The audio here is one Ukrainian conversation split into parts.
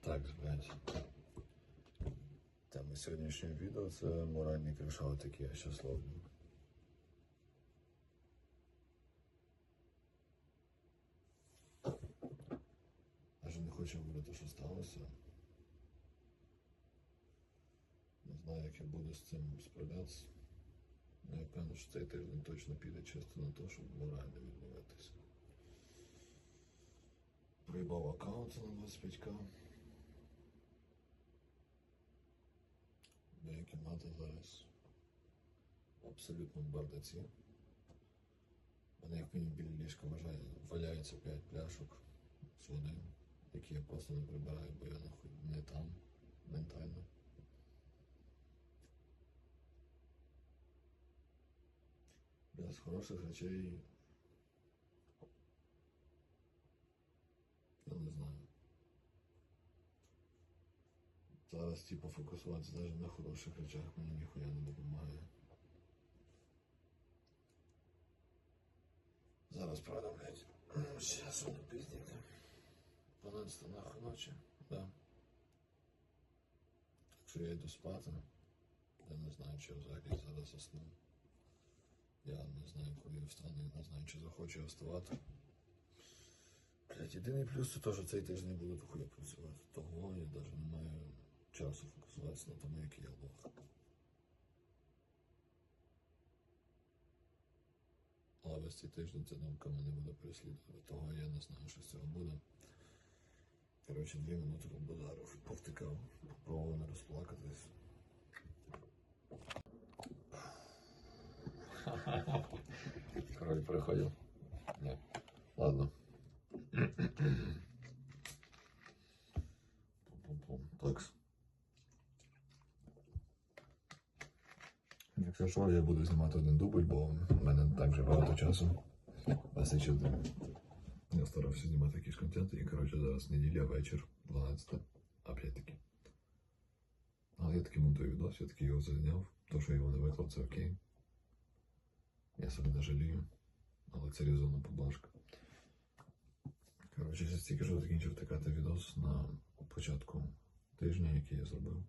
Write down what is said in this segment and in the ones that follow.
Так, блядь. Тема сьогоднішнього відео це моральні кришалки, які я щас ловлю. Даже не хочу говорити, що сталося. Не знаю, як я буду з цим справлятися. Ну, Я певно, що цей тиждень точно піде чисто на те, щоб морально відновитися. Проїбав аккаунт на 25к. Моя кімната зараз абсолютно в бардаці. У мене як мені біля ліжка вважає, валяється 5 пляшок з води, які я просто не прибираю, бо я нахуй не там ментально. Бля, з хороших речей. Я не знаю. Зараз типу фокусуватися навіть на хороших речах мені ніхуя не допомагає. Зараз, правда, блядь. Сейчас он пиздит. 12 нахуй ночі, да. Якщо я йду спати, я не знаю, чи взагалі зараз засну. Я не знаю, коли я встану, я не знаю, чи захочу я вставати. Блять, єдиний плюс це те, що цей тиждень буду дохуя працювати. Того я навіть не маю часу фокусуватися на тому, який. Але весь цей тиждень ця думка мене буде переслідувати. Того я не знаю, що з цього буде. Коротше, дві минути побазарив, повтикав, попробував не розплакатись. Король приходив. Ні. Ладно. Якщо що, я буду знімати один дубль, бо в мене так вже багато часу. Вистачить. Я старався знімати якийсь контент, і коротше зараз неділя, вечір, 12, опять-таки. Але я таки монтую відос, я таки його зайняв. То, що його не виклав, це окей. Я себе не жалію, але це різона поблажка. Коротше, я тільки що закінчив тикати відос на початку тижня, який я зробив.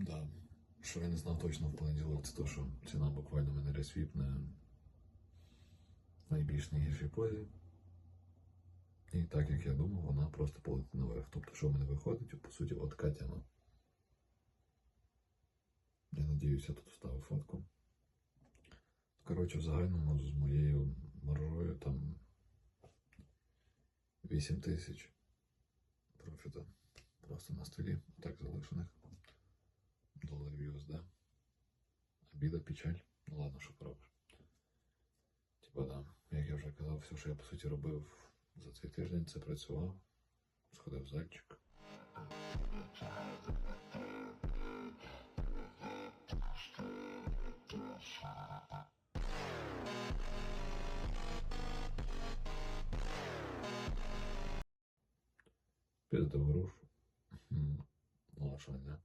Да. Що я не знав точно в понеділок, це то, що ціна буквально мене ресвіпне в найбільш найгіршій позі. І так як я думав, вона просто полетить наверх. Тобто, що в мене виходить, по суті, от Катяна. Я надіюся, тут вставив фотку. Коротше, в загальному з моєю маржою там 8 тисяч профіта. Просто на столі, так залишених. Доларів USD. Обіда, печаль. Ну ладно, що поробиш. Типа, да, як я вже казав, все, що я по суті робив за цей тиждень, це працював. Сходив в зальчик. Пиздив грушу. Ну, а що? Не.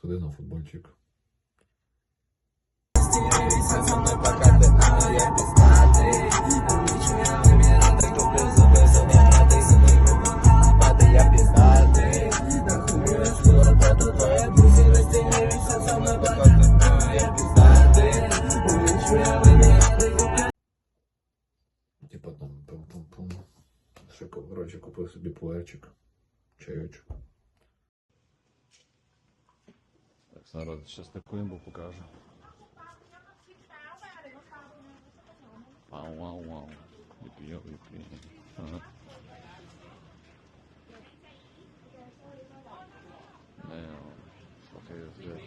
Сходи на футбольчик. народ, зараз таку імбу покажу. Вау, вау, вау. Юпі, юпі, юпі. Ага. Damn. Okay, that's good.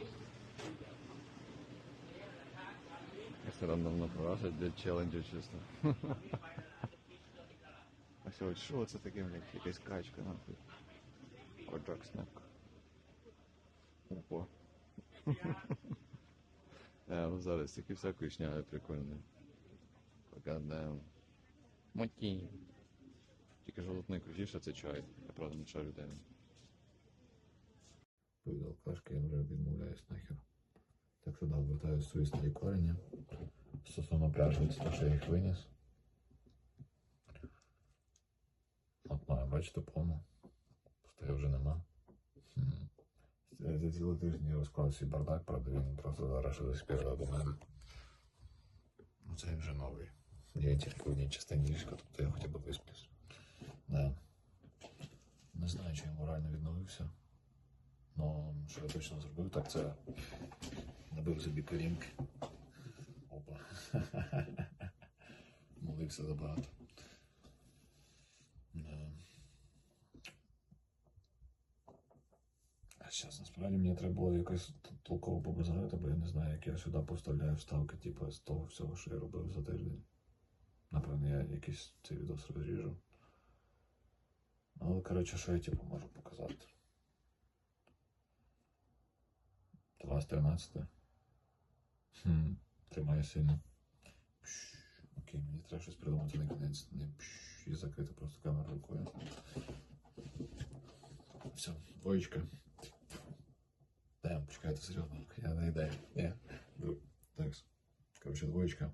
It's рандомно програвся для челенджу чисто. А сьогодні що це таке, блядь, якась качка, нахуй. Коджак снек. Опа. Е, ну зараз тільки всякої шняги прикольної. Погадаємо. Моті. Тільки жолоб найкрутіше це чай. Я правда не чай людей. Повідав кашки, я вже відмовляюсь нахер. Так що да, вертаю свої старі корені. Стосовно пляжу, це що я їх виніс. От маю, бачите, повно. Пустої вже нема. Хм. Я за цілий тиждень розклав свій бардак, правда, він просто зараз ще заспірив до мене. Ну це вже новий. Я тільки в одній частині ліжка, тобто я хоча б висплюсь. Да. Не знаю, чи я морально відновився. Ну, що я точно зробив, так це набив собі корінки. Опа. Молився забагато. Да. А зараз насправді мені треба було якось толково побазарити, бо я не знаю, як я сюди поставляю вставки, типу, з того всього, що я робив за тиждень. Напевно, я якийсь цей відос розріжу. Але, коротше, що я типу можу показати. 2.13. Хм, тримає сильно. Окей, мені треба щось придумати на кінець. Не пш, і закрити просто камеру рукою. Все, двоєчка. Да, почекайте серйозно. Я наедаю. Yeah. Так. Коротше, двоєчка.